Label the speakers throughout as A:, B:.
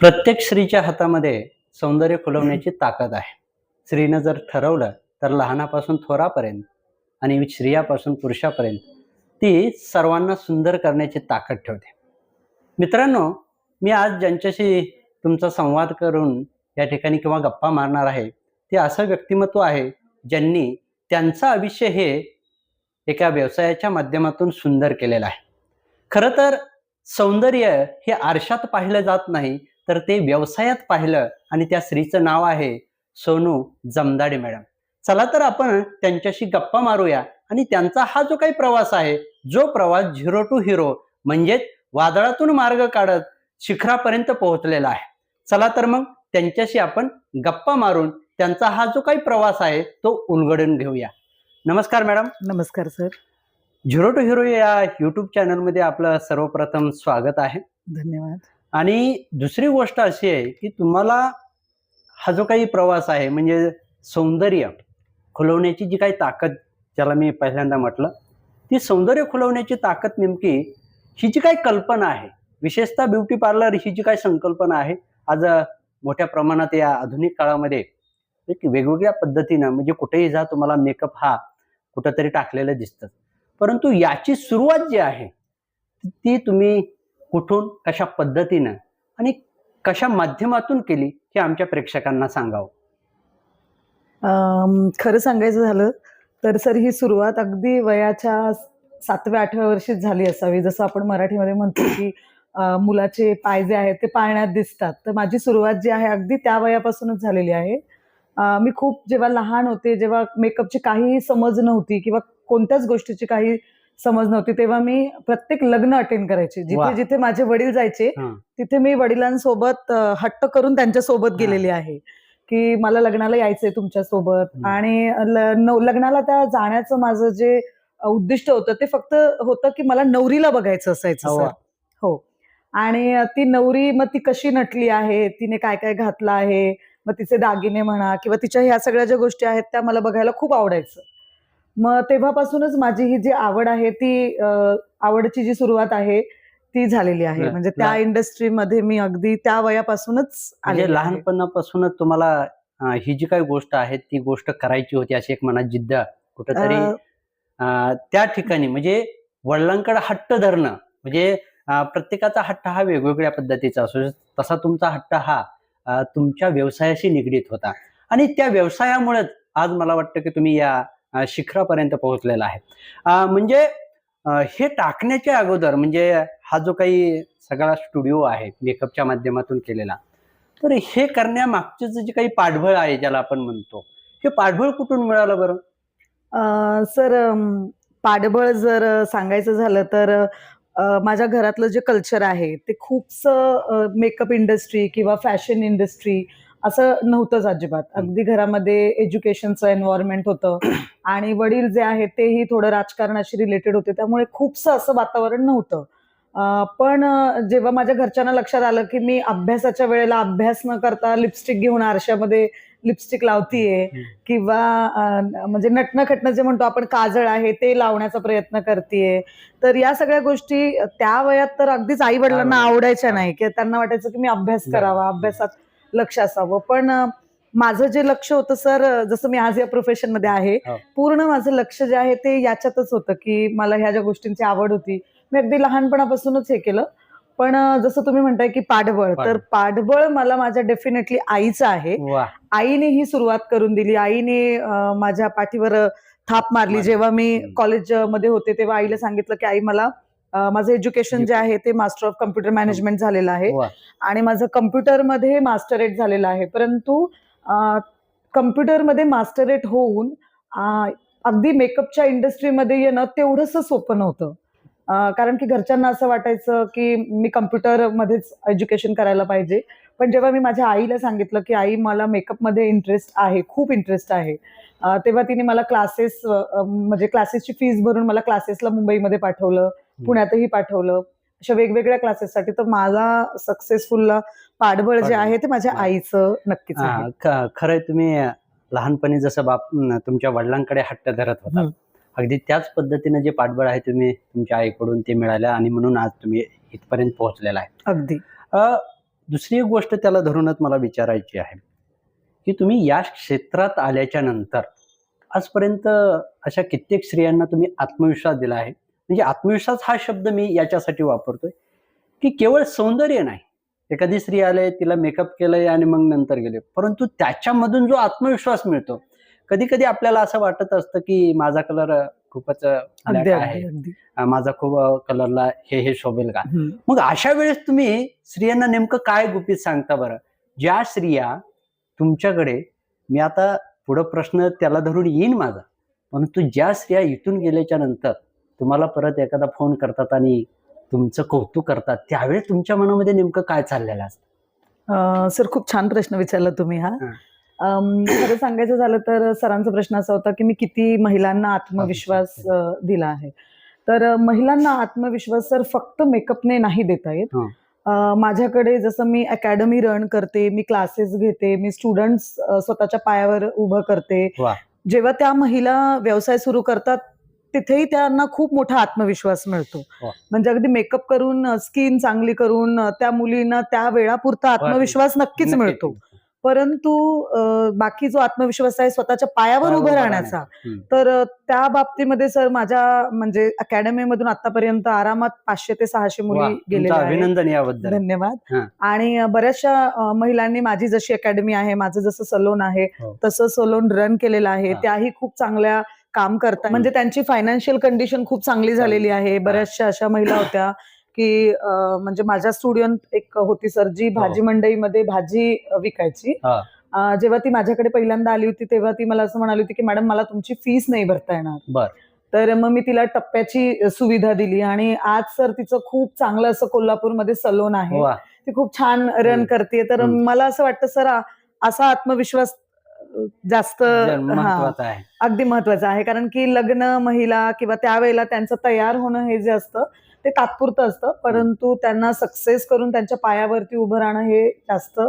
A: प्रत्येक स्त्रीच्या हातामध्ये सौंदर्य खुलवण्याची ताकद आहे. स्त्रीनं जर ठरवलं तर लहानापासून थोरापर्यंत आणि स्त्रियापासून पुरुषापर्यंत ती सर्वांना सुंदर करण्याची ताकद ठेवते. मित्रांनो मी आज ज्यांच्याशी तुमचा संवाद करून या ठिकाणी किंवा गप्पा मारणार आहे ते असं व्यक्तिमत्व आहे ज्यांनी त्यांचं आयुष्य हे एका व्यवसायाच्या माध्यमातून सुंदर केलेलं आहे. खरं तर सौंदर्य हे आरशात पाहिलं जात नाही तर ते व्यवसायात पाहिलं आणि त्या स्त्रीचं नाव आहे सोनू जमदाडे मॅडम. चला तर आपण त्यांच्याशी गप्पा मारूया आणि त्यांचा हा जो काही प्रवास आहे जो प्रवास झिरो टू हिरो म्हणजेच वादळातून मार्ग काढत शिखरापर्यंत पोहोचलेला आहे. चला तर मग त्यांच्याशी आपण गप्पा मारून त्यांचा हा जो काही प्रवास आहे तो उलगडून घेऊया. नमस्कार मॅडम.
B: नमस्कार सर.
A: झिरो टू हिरो या युट्यूब चॅनलमध्ये आपलं सर्वप्रथम स्वागत आहे.
B: धन्यवाद.
A: आणि दुसरी गोष्ट अशी आहे की तुम्हाला हा जो काही प्रवास आहे म्हणजे सौंदर्य खुलवण्याची जी काही ताकद ज्याला मी पहिल्यांदा म्हटलं ती सौंदर्य खुलवण्याची ताकद नेमकी ही जी काही कल्पना आहे विशेषतः ब्युटी पार्लर ही जी काही संकल्पना आहे आज मोठ्या प्रमाणात या आधुनिक काळामध्ये एक वेगवेगळ्या पद्धतीनं म्हणजे कुठेही जा तुम्हाला मेकअप हा कुठंतरी टाकलेलं दिसतं. परंतु याची सुरुवात जी आहे ती तुम्ही कुठून कशा पद्धतीनं आणि कशा माध्यमातून केली हे आमच्या प्रेक्षकांना सांगावं?
B: खरं सांगायचं झालं तर सर ही सुरुवात अगदी वयाच्या सातव्या आठव्या वर्षीच झाली असावी. जसं आपण मराठीमध्ये म्हणतो की मुलाचे पाय जे आहेत ते पाळण्यात दिसतात. तर माझी सुरुवात जी आहे अगदी त्या वयापासूनच झालेली आहे. मी खूप जेव्हा लहान होते जेव्हा मेकअपची काहीही समज नव्हती किंवा कोणत्याच गोष्टीची काही समज नव्हती तेव्हा मी प्रत्येक लग्न अटेंड करायचे. जिथे जिथे माझे वडील जायचे
A: हं.
B: तिथे मी वडिलांसोबत हट्ट करून त्यांच्यासोबत
A: हा.
B: गेलेली आहे की मला लग्नाला यायचंय तुमच्यासोबत
A: हं.
B: आणि लग्नाला त्या जाण्याचं माझं जे उद्दिष्ट होतं ते फक्त होतं की मला नवरीला बघायचं असायचं. सर हो आणि ती नवरी मग ती कशी नटली आहे तिने काय काय घातलं आहे मग तिचे दागिने म्हणा किंवा तिच्या ह्या सगळ्या ज्या गोष्टी आहेत त्या मला बघायला खूप आवडायचं मग तेव्हापासूनच माझी ही जी आवड आहे ती आवडची जी सुरुवात आहे ती झालेली आहे. म्हणजे त्या इंडस्ट्रीमध्ये मी अगदी त्या वयापासूनच
A: म्हणजे
B: आहे.
A: लहानपणापासूनच तुम्हाला ही जी काही गोष्ट आहे ती गोष्ट करायची होती अशी एक मनात जिद्द कुठंतरी त्या ठिकाणी. म्हणजे वडिलांकडे हट्ट धरणं म्हणजे प्रत्येकाचा हट्ट हा वेगवेगळ्या पद्धतीचा असतो तसा तुमचा हट्ट हा तुमच्या व्यवसायाशी निगडीत होता. आणि त्या व्यवसायामुळेच आज मला वाटतं की तुम्ही या शिखरापर्यंत पोहोचलेला आहे. म्हणजे हे टाकण्याच्या अगोदर म्हणजे हा जो काही सगळा स्टुडिओ आहे मेकअपच्या माध्यमातून केलेला तर हे करण्यामागचं जे काही पाठबळ आहे ज्याला आपण म्हणतो हे पाठबळ कुठून मिळालं बरं?
B: सर पाठबळ जर सांगायचं झालं तर माझ्या घरातलं जे कल्चर आहे ते खूपसं मेकअप इंडस्ट्री किंवा फॅशन इंडस्ट्री असं नव्हतंच अजिबात. अगदी घरामध्ये एज्युकेशनचं एन्व्हायरमेंट होतं. आणि वडील जे आहेत तेही थोडं राजकारणाशी रिलेटेड होते. त्यामुळे खूपसं असं वातावरण नव्हतं. पण जेव्हा माझ्या घरच्यांना लक्षात आलं की मी अभ्यासाच्या वेळेला अभ्यास न करता लिपस्टिक घेऊन आरशामध्ये लिपस्टिक लावतीये. किंवा म्हणजे नटणं खटणं जे म्हणतो आपण काजळ आहे ते लावण्याचा प्रयत्न करतेय. तर या सगळ्या गोष्टी त्या वयात तर अगदीच आई वडिलांना
A: आवडायच्या.
B: नाही. की त्यांना वाटायचं की मी अभ्यास. करावा अभ्यासात लक्ष असावं पण माझं जे लक्ष होतं सर जसं मी आज या प्रोफेशनमध्ये आहे
A: हो.
B: पूर्ण माझं लक्ष जे आहे ते याच्यातच होतं की मला ह्या ज्या गोष्टींची आवड होती मी अगदी लहानपणापासूनच हे केलं पण जसं तुम्ही म्हणताय की पाठबळ तर
A: पाठबळ.
B: मला माझ्या डेफिनेटली आईचं आहे आईने ही सुरुवात करून दिली आईने माझ्या पाठीवर थाप मारली. जेव्हा मी
A: हम्म.
B: कॉलेजमध्ये होते तेव्हा आईला सांगितलं की आई मला माझं एज्युकेशन जे आहे ते मास्टर ऑफ कम्प्युटर मॅनेजमेंट झालेलं आहे. आणि माझं कम्प्युटरमध्ये मास्टरेट झालेलं आहे. परंतु कम्प्युटरमध्ये मास्टरेट होऊन अगदी मेकअपच्या इंडस्ट्रीमध्ये येणं तेवढंसं सोपं नव्हतं. कारण की घरच्यांना असं वाटायचं की मी कम्प्युटरमध्येच एज्युकेशन करायला पाहिजे. पण जेव्हा मी माझ्या आईला सांगितलं की आई मला मेकअपमध्ये इंटरेस्ट आहे खूप इंटरेस्ट आहे. तेव्हा तिने मला क्लासेस म्हणजे क्लासेसची फीस भरून मला क्लासेसला मुंबईमध्ये पाठवलं. पुण्यातही पाठवलं. अशा वेगवेगळ्या क्लासेससाठी तर माझा सक्सेसफुल पाठबळ जे. आहे ते माझ्या. आईचं नक्कीच
A: खरंय तुम्ही लहानपणी जसं बाप तुमच्या वडिलांकडे हट्ट धरत होता. अगदी त्याच पद्धतीनं जे पाठबळ आहे तुम्ही तुमच्या आईकडून ते मिळालं आणि म्हणून आज तुम्ही इथपर्यंत पोहोचलेला आहे.
B: अगदी.
A: अ, दुसरी एक गोष्ट त्याला धरूनच मला विचारायची आहे की तुम्ही या क्षेत्रात आल्याच्यानंतर आजपर्यंत अशा कित्येक स्त्रियांना तुम्ही आत्मविश्वास दिला आहे? म्हणजे आत्मविश्वास हा शब्द मी याच्यासाठी वापरतोय की केवळ सौंदर्य नाही. एखादी स्त्री आले तिला मेकअप केलंय आणि मग नंतर गेले. परंतु त्याच्यामधून जो आत्मविश्वास मिळतो कधी कधी आपल्याला असं वाटत असतं की माझा कलर खूपच आहे. माझा खूप कलरला हे हे शोभेल का. मग अशा वेळेस तुम्ही स्त्रियांना नेमकं काय गुपित सांगता बरं? ज्या स्त्रिया तुमच्याकडे मी आता पुढं प्रश्न त्याला धरून येईन माझा परंतु ज्या स्त्रिया इथून गेल्याच्यानंतर तुम्हाला परत एखादा फोन करतात आणि तुमचं कौतुक करतात त्यावेळेस तुमच्या मनामध्ये नेमकं काय चाललेलं असतं?
B: सर खूप छान प्रश्न विचारला तुम्ही हा. खरं सांगायचं झालं तर सरांचा प्रश्न असा होता की मी किती महिलांना आत्मविश्वास दिला आहे. तर महिलांना आत्मविश्वास सर फक्त मेकअपने नाही देता येत. माझ्याकडे जसं मी अकॅडमी रन करते मी क्लासेस घेते मी स्टुडंट्स स्वतःच्या पायावर उभं करते. जेव्हा त्या महिला व्यवसाय सुरू करतात तिथेही त्यांना खूप मोठा आत्मविश्वास मिळतो
A: वा.
B: म्हणजे अगदी मेकअप करून स्किन चांगली करून त्या मुलींना त्या वेळापुरता आत्मविश्वास नक्कीच मिळतो परंतु बाकी जो आत्मविश्वास आहे स्वतःच्या पायावर उभं राहण्याचा. तर त्या बाबतीमध्ये सर माझ्या म्हणजे अकॅडमी मधून आतापर्यंत आरामात पाचशे ते सहाशे मुली गेलेल्या आहेत
A: अभिनंदन याबद्दल
B: धन्यवाद
A: हा.
B: आणि बऱ्याचशा महिलांनी माझी जशी अकॅडमी आहे माझं जसं सलोन आहे
A: हो.
B: तसं सलोन रन केलेलं आहे
A: हा.
B: त्याही खूप चांगल्या काम करतात म्हणजे त्यांची फायनान्शियल कंडिशन खूप चांगली झालेली आहे. बऱ्याचशा अशा महिला होत्या की म्हणजे माझ्या स्टुडिओत एक होती सर जी भाजी मंडईमध्ये भाजी विकायची.
A: हा.
B: जेव्हा ती माझ्याकडे पहिल्यांदा आली होती तेव्हा ती मला असं म्हणाली होती की मॅडम मला तुमची फीस नाही भरता येणार.
A: बर.
B: तर मग मी तिला टप्प्याची सुविधा दिली आणि आज सर तिचं खूप चांगलं असं कोल्हापूरमध्ये सलोन आहे. ती खूप छान रन. करते तर. मला असं वाटतं सर असा आत्मविश्वास जास्त
A: महत्वाचं आहे.
B: अगदी महत्वाचं आहे. कारण की लग्न महिला किंवा त्यावेळेला त्यांचं तयार होणं हे जे असतं ते तात्पुरतं असतं. परंतु त्यांना सक्सेस करून त्यांच्या पायावरती उभं राहणं हे जास्त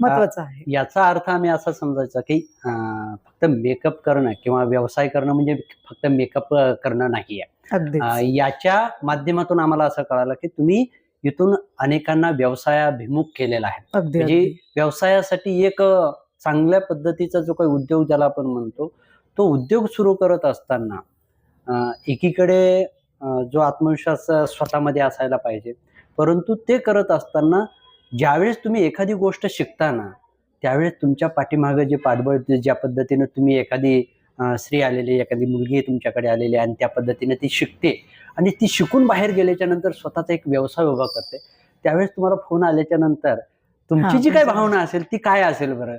B: महत्वाचं आहे.
A: याचा अर्थ आम्ही असा समजायचा की फक्त मेकअप करणं किंवा व्यवसाय करणं म्हणजे फक्त मेकअप करणं नाही आहे. याच्या माध्यमातून आम्हाला असं कळालं की तुम्ही इथून अनेकांना व्यवसायाभिमुख केलेला आहे. म्हणजे. व्यवसायासाठी एक चांगल्या पद्धतीचा जो काही उद्योग ज्याला आपण म्हणतो तो उद्योग सुरू करत असताना एकीकडे जो आत्मविश्वास स्वतःमध्ये असायला पाहिजे. परंतु ते करत असताना ज्यावेळेस तुम्ही एखादी गोष्ट शिकताना त्यावेळेस तुमच्या पाठीमागं जे पाठबळ ज्या पद्धतीनं तुम्ही एखादी स्त्री आलेली एखादी मुलगी तुमच्याकडे आलेली आणि त्या पद्धतीने ती शिकते आणि ती शिकून बाहेर गेल्याच्यानंतर स्वतःचा एक व्यवसाय उभा करते त्यावेळेस तुम्हाला फोन आल्याच्यानंतर तुमची जी काय
B: म्हणजे-
A: भावना असेल ती काय असेल बरं?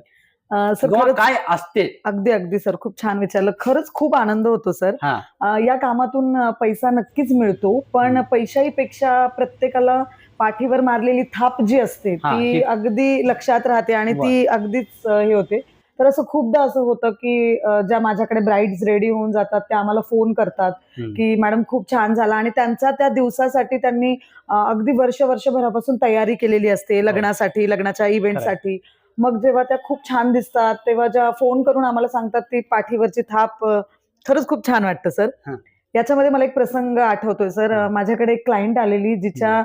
B: सर
A: किंवा काय असते
B: अगदी अगदी सर खूप छान विचारलं खरंच खूप आनंद होतो सर
A: हा.
B: अ, या कामातून पैसा नक्कीच मिळतो पण. पैशाही पेक्षा प्रत्येकाला पाठीवर मारलेली थाप जी असते
A: हा,
B: ती
A: हे-
B: अगदी लक्षात राहते आणि. ती अगदीच अ, हे होते तर असं खूपदा असं होतं की अ, ज्या माझ्याकडे ब्राईड्स रेडी होऊन जातात त्या आम्हाला फोन करतात
A: हम्म.
B: की मॅडम खूप छान झाला आणि त्यांचा त्या दिवसासाठी त्यांनी अ, अगदी वर्ष वर्षभरापासून तयारी केलेली असते
A: हो.
B: लग्नासाठी लग्नाच्या इव्हेंटसाठी मग जेव्हा त्या खूप छान दिसतात तेव्हा ज्या फोन करून आम्हाला सांगतात ती पाठीवरची थाप खरंच खूप छान वाटतं सर
A: हा.
B: याच्यामध्ये मला एक प्रसंग आठवतोय सर
A: हा.
B: माझ्याकडे एक क्लायंट आलेली जिच्या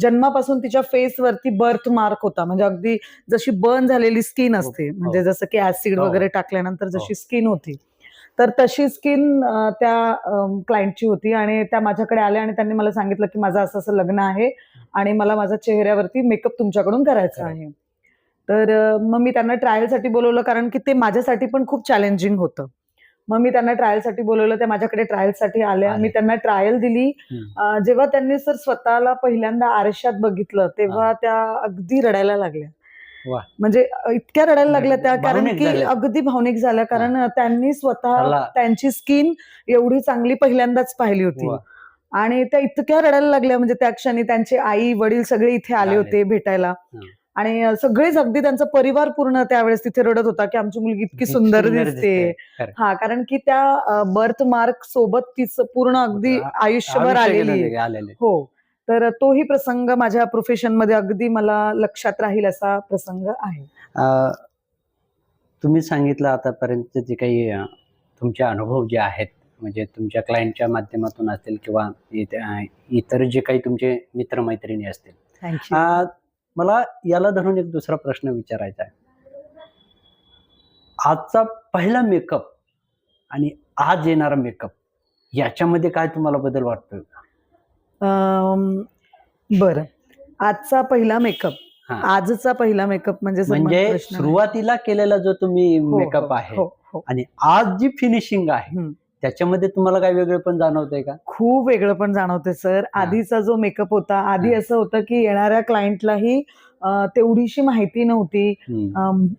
B: जन्मापासून तिच्या फेसवरती बर्थ मार्क होता म्हणजे अगदी जशी बर्न झालेली स्किन असते
A: हो.
B: म्हणजे जसं की ऍसिड
A: हो.
B: वगैरे टाकल्यानंतर जशी स्किन होती तर तशी स्किन त्या क्लायंटची होती आणि त्या माझ्याकडे आल्या आणि त्यांनी मला सांगितलं की माझं असं असं लग्न आहे आणि मला माझ्या चेहऱ्यावरती मेकअप तुमच्याकडून करायचा. आहे तर मग मी त्यांना ट्रायलसाठी बोलवलं कारण की ते माझ्यासाठी पण खूप चॅलेंजिंग होतं मग मी त्यांना ट्रायलसाठी बोलवलं त्या माझ्याकडे ट्रायलसाठी आल्या
A: आले.
B: मी त्यांना ट्रायल दिली जेव्हा त्यांनी सर स्वतःला पहिल्यांदा आरशात बघितलं तेव्हा त्या अगदी रडायला लागल्या. म्हणजे इतक्या रडायला लागल्या त्या कारण की. अगदी भावनिक झाल्या कारण त्यांनी स्वतः त्यांची स्किन एवढी चांगली पहिल्यांदाच पाहिली होती. आणि त्या इतक्या रडायला लागल्या म्हणजे त्या क्षणी त्यांचे आई वडील सगळे इथे आले. होते भेटायला. आणि सगळेच अगदी त्यांचा परिवार पूर्ण त्यावेळेस तिथे रडत होता की आमची मुलगी इतकी सुंदर दिसते. हा कारण की त्या बर्थ मार्क सोबत तिचं पूर्ण अगदी आयुष्यभर
A: आयुष्य
B: आलेली. हो. तर तोही प्रसंग माझ्या प्रोफेशनमध्ये अगदी मला लक्षात राहील असा प्रसंग आहे.
A: तुम्ही सांगितलं आतापर्यंत जे काही तुमचे अनुभव जे आहेत म्हणजे तुमच्या क्लायंटच्या माध्यमातून असतील किंवा इतर जे काही तुमचे मित्रमैत्रिणी असतील. मला याला धरून एक दुसरा प्रश्न विचारायचा आहे आजचा पहिला मेकअप आणि आज येणारा मेकअप याच्यामध्ये काय तुम्हाला बदल वाटतोय
B: बरं आजचा पहिला मेकअप
A: हा.
B: आजचा पहिला मेकअप म्हणजे
A: म्हणजे
B: प्रश्न.
A: सुरुवातीला केलेला जो तुम्ही
B: हो,
A: मेकअप
B: हो,
A: आहे
B: हो, हो.
A: आणि आज जी फिनिशिंग आहे
B: हम्म.
A: त्याच्यामध्ये तुम्हाला काय वेगळे पण जाणवतंय का?
B: खूप वेगळं पण जाणवते सर.
A: हा.
B: आधीचा जो मेकअप होता आधी
A: हा.
B: असं होतं की येणाऱ्या क्लायंटलाही तेवढीशी माहिती नव्हती.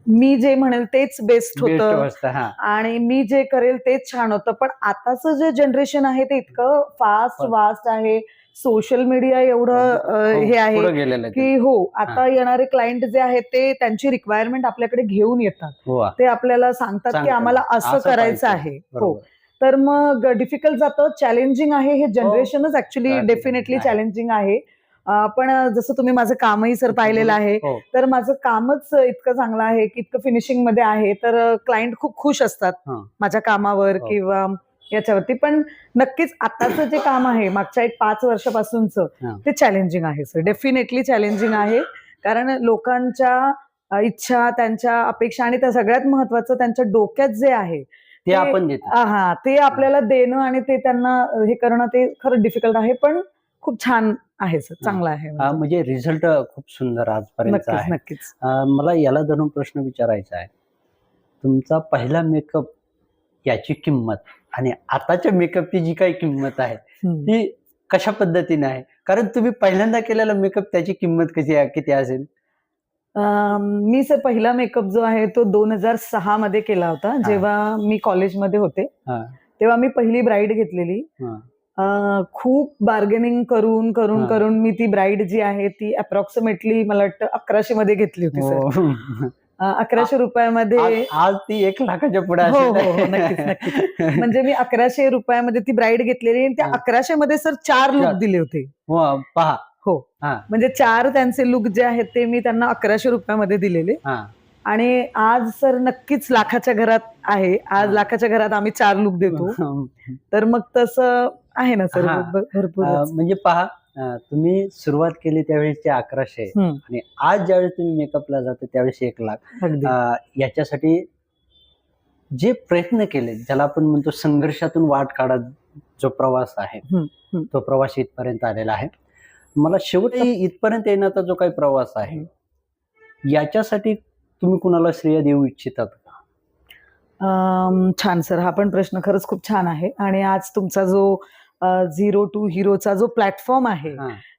B: मी जे म्हणेल तेच बेस्ट होतं.
A: हा.
B: आणि मी जे करेल तेच छान होतं. पण आताचं जे जनरेशन आहे ते इतकं फास्ट वास्ट आहे. सोशल मीडिया एवढं
A: हो,
B: हे आहे. की हो आता येणारे क्लायंट जे आहेत ते त्यांची रिक्वायरमेंट आपल्याकडे घेऊन येतात.
A: हो.
B: ते आपल्याला सांगतात की. आम्हाला असं करायचं. आहे. हो. तर मग डिफिकल्ट जातं. चॅलेंजिंग आहे हे जनरेशनच ऍक्च्युली डेफिनेटली. चॅलेंजिंग आहे. पण जसं तुम्ही माझं कामही सर पाहिलेलं आहे
A: हो.
B: तर माझं कामच इतकं चांगलं आहे की इतकं फिनिशिंगमध्ये आहे. तर क्लायंट खूप खुश असतात. माझ्या कामावर
A: हो.
B: किंवा याच्यावरती. पण नक्कीच आताचं जे काम आहे मागच्या एक पाच वर्षापासूनचं. ते चॅलेंजिंग आहे सर डेफिनेटली चॅलेंजिंग आहे. कारण लोकांच्या इच्छा त्यांच्या अपेक्षा आणि त्या सगळ्यात महत्वाचं त्यांच्या डोक्यात जे आहे
A: ते आपण देतो.
B: हा ते आपल्याला देणं आणि ते त्यांना हे करणं ते खरं डिफिकल्ट आहे पण खूप छान आहे सर चांगलं आहे म्हणजे.
A: म्हणजे रिझल्ट खूप सुंदर आजपर्यंत
B: नक्कीच
A: मला याला धरून प्रश्न विचारायचा आहे. तुमचा पहिला मेकअप याची किंमत आणि आताच्या मेकअपची जी काही किंमत आहे. ती कशा पद्धतीने आहे? कारण तुम्ही पहिल्यांदा केलेला मेकअप त्याची किंमत कशी आहे किती असेल?
B: मी सर पहिला मेकअप जो आहे तो दोन हजार सहा मध्ये केला होता जेव्हा मी कॉलेजमध्ये होते. तेव्हा मी पहिली ब्राईड घेतलेली खूप बार्गेनिंग करून करून. करून मी ती ब्राईड जी आहे ती अप्रॉक्सिमेटली मला वाटतं अकराशे मध्ये घेतली होती सर
A: हो.
B: अकराशे रुपयामध्ये
A: आज ती एक लाखाच्या पुढे
B: हो. हो, हो, नक्कीच, नक्कीच. म्हणजे मी अकराशे रुपयामध्ये ती ब्राईड घेतलेली आणि त्या. अकराशे मध्ये सर चार. लुक दिले होते
A: पहा
B: हो.
A: हा.
B: म्हणजे चार त्यांचे लुक जे आहेत ते मी त्यांना अकराशे रुपयामध्ये दिलेले.
A: हा.
B: आणि आज सर नक्कीच लाखाच्या घरात आहे. आज. लाखाच्या घरात आम्ही चार लुक देतो. तर मग तसं आहे ना सर
A: हा.
B: भरपूर
A: अं, म्हणजे पहा अं, तुम्ही सुरुवात केली त्यावेळेसचे अकराशे.
B: हम्म.
A: आणि आज ज्यावेळेस तुम्ही मेकअपला जाता त्यावेळेस एक लाख.
B: अगदी.
A: अं, याच्यासाठी जे प्रयत्न केले ज्याला आपण म्हणतो संघर्षातून वाट काढत जो प्रवास आहे
B: हम्म, हम्म.
A: तो प्रवास इथपर्यंत आलेला आहे. मला शेवटी इथपर्यंत येण्याचा जो काही प्रवास आहे याच्यासाठी तुम्ही कुणाला श्रेय देऊ इच्छितात का?
B: छान सर हा पण प्रश्न खरंच खूप छान आहे. आणि आज तुमचा जो झिरो टू हिरोचा जो प्लॅटफॉर्म आहे.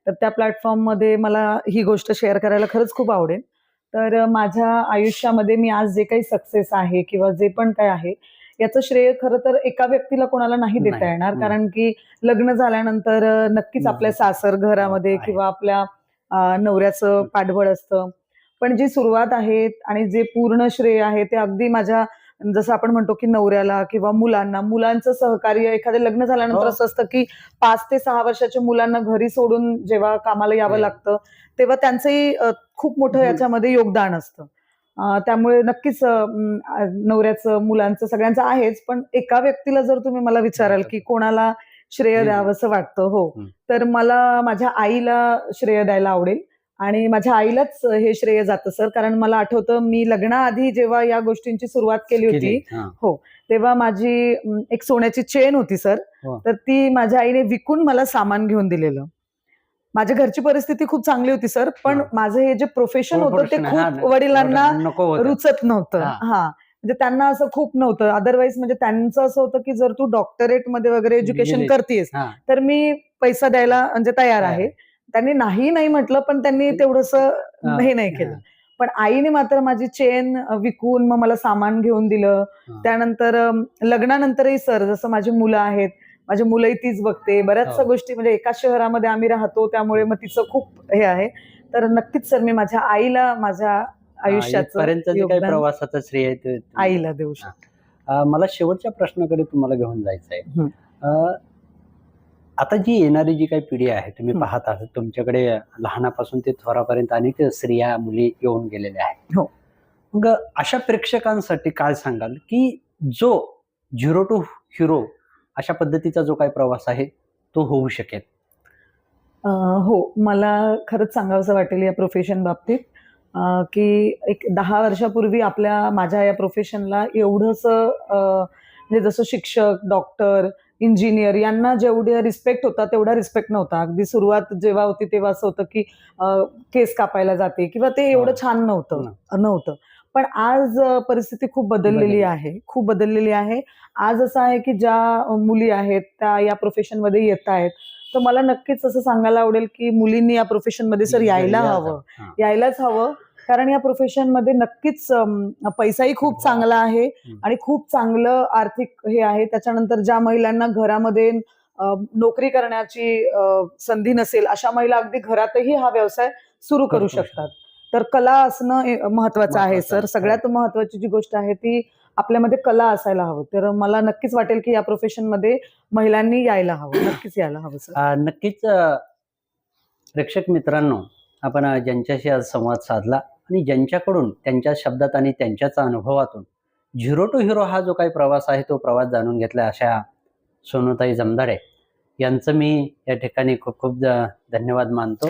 B: तर त्या प्लॅटफॉर्ममध्ये मला ही गोष्ट शेअर करायला खरंच खूप आवडेल. तर माझ्या आयुष्यामध्ये मी आज जे काही सक्सेस आहे किंवा जे पण काय आहे याचं श्रेय खरं तर एका व्यक्तीला कोणाला नाही देता येणार. कारण की लग्न झाल्यानंतर नक्कीच. आपल्या सासर घरामध्ये. किंवा आपल्या नवऱ्याचं पाठबळ असतं पण जी सुरुवात आहे आणि जे पूर्ण श्रेय आहे ते अगदी माझ्या जसं आपण म्हणतो की नवऱ्याला किंवा मुलांना मुलांचं सहकार्य एखादं लग्न झाल्यानंतर
A: हो.
B: असं असतं की पाच ते सहा वर्षाच्या मुलांना घरी सोडून जेव्हा कामाला यावं. लागतं तेव्हा त्यांचंही खूप मोठं. याच्यामध्ये योगदान असतं त्यामुळे नक्कीच नवऱ्याचं मुलांचं सगळ्यांचं आहेच पण एका व्यक्तीला जर तुम्ही मला विचाराल की कोणाला श्रेय. द्यावं असं वाटतं हो. तर मला माझ्या आईला श्रेय द्यायला आवडेल आणि माझ्या आईलाच हे श्रेय जातं सर कारण मला आठवतं मी लग्नाआधी जेव्हा या गोष्टींची सुरुवात केली होती.
A: हा.
B: तेव्हा माझी एक सोन्याची चेन होती सर
A: हो.
B: तर ती माझ्या आईने विकून मला सामान घेऊन दिलेलं माझ्या घरची परिस्थिती खूप चांगली होती सर पण. माझं हे जे प्रोफेशन होतं ते खूप वडिलांना. रुचत नव्हतं
A: हा.
B: म्हणजे त्यांना असं खूप नव्हतं अदरवाईज म्हणजे त्यांचं असं होतं की जर तू डॉक्टरेटमध्ये वगैरे एज्युकेशन. करतेस. तर मी पैसा द्यायला म्हणजे तयार आहे त्यांनी नाही नाही म्हटलं पण त्यांनी तेवढस
A: हा.
B: नाही केलं पण आईने मात्र माझी चेन विकून मग मला सामान घेऊन दिलं. त्यानंतर लग्नानंतरही सर जसं माझी मुलं आहेत माझी मुलंही तीच बघते. बऱ्याचशा
A: हो.
B: गोष्टी म्हणजे एका शहरामध्ये आम्ही राहतो त्यामुळे मग तिचं खूप हे आहे. तर नक्कीच सर मी माझ्या आईला माझ्या आयुष्याचं
A: प्रवासाचं श्रेय आहे ते तुम्ही-
B: आईला देऊ शकते.
A: मला शेवटच्या प्रश्नाकडे तुम्हाला घेऊन जायचं आहे आता जी येणारी जी काही पिढी आहे तुम्ही. पाहत आहात तुमच्याकडे लहानापासून ते थोरापर्यंत अनेक स्त्रिया मुली येऊन गेलेल्या आहेत.
B: हो.
A: मग अशा प्रेक्षकांसाठी काय सांगाल की जो झिरो टू हिरो अशा पद्धतीचा जो काही प्रवास आहे तो होऊ शकेल.
B: हो मला खरंच सांगावंसं वाटेल या प्रोफेशन बाबतीत. की एक दहा वर्षापूर्वी आपल्या माझ्या या प्रोफेशनला एवढंसं म्हणजे जसं शिक्षक डॉक्टर इंजिनियर यांना जेवढे रिस्पेक्ट होता तेवढा रिस्पेक्ट नव्हता. अगदी सुरुवात जेव्हा होती तेव्हा असं होतं की केस कापायला जाते किंवा ते एवढं
A: हो.
B: छान नव्हतं. नव्हतं. पण आज परिस्थिती खूप बदललेली
A: बदलली.
B: आहे. खूप बदललेली आहे. आज असं आहे की ज्या मुली आहेत त्या या प्रोफेशनमध्ये येत आहेत. तर मला नक्कीच असं सांगायला आवडेल की मुलींनी या प्रोफेशनमध्ये सर यायला हवं. यायलाच हवं. कारण या प्रोफेशनमध्ये नक्कीच पैसाही खूप चांगला आहे. आणि खूप चांगलं आर्थिक हे आहे. त्याच्यानंतर ज्या महिलांना घरामध्ये नोकरी करण्याची संधी नसेल अशा महिला अगदी घरातही हा व्यवसाय सुरू करू
A: शकतात.
B: तर कला असणं हे महत्वाचं आहे सर. सगळ्यात महत्वाची जी गोष्ट आहे ती आपल्यामध्ये कला असायला हवं. तर मला नक्कीच वाटेल की या प्रोफेशनमध्ये महिलांनी यायला हवं. नक्कीच यायला हवं सर.
A: नक्कीच प्रेक्षक मित्रांनो आपण ज्यांच्याशी आज संवाद साधला आणि ज्यांच्याकडून त्यांच्या शब्दात आणि त्यांच्याच अनुभवातून झिरो टू हिरो हा जो काही प्रवास आहे तो प्रवास जाणून घेतला अशा सोनूताई जमदाडे यांचं मी या ठिकाणी खूप खूप धन्यवाद मानतो.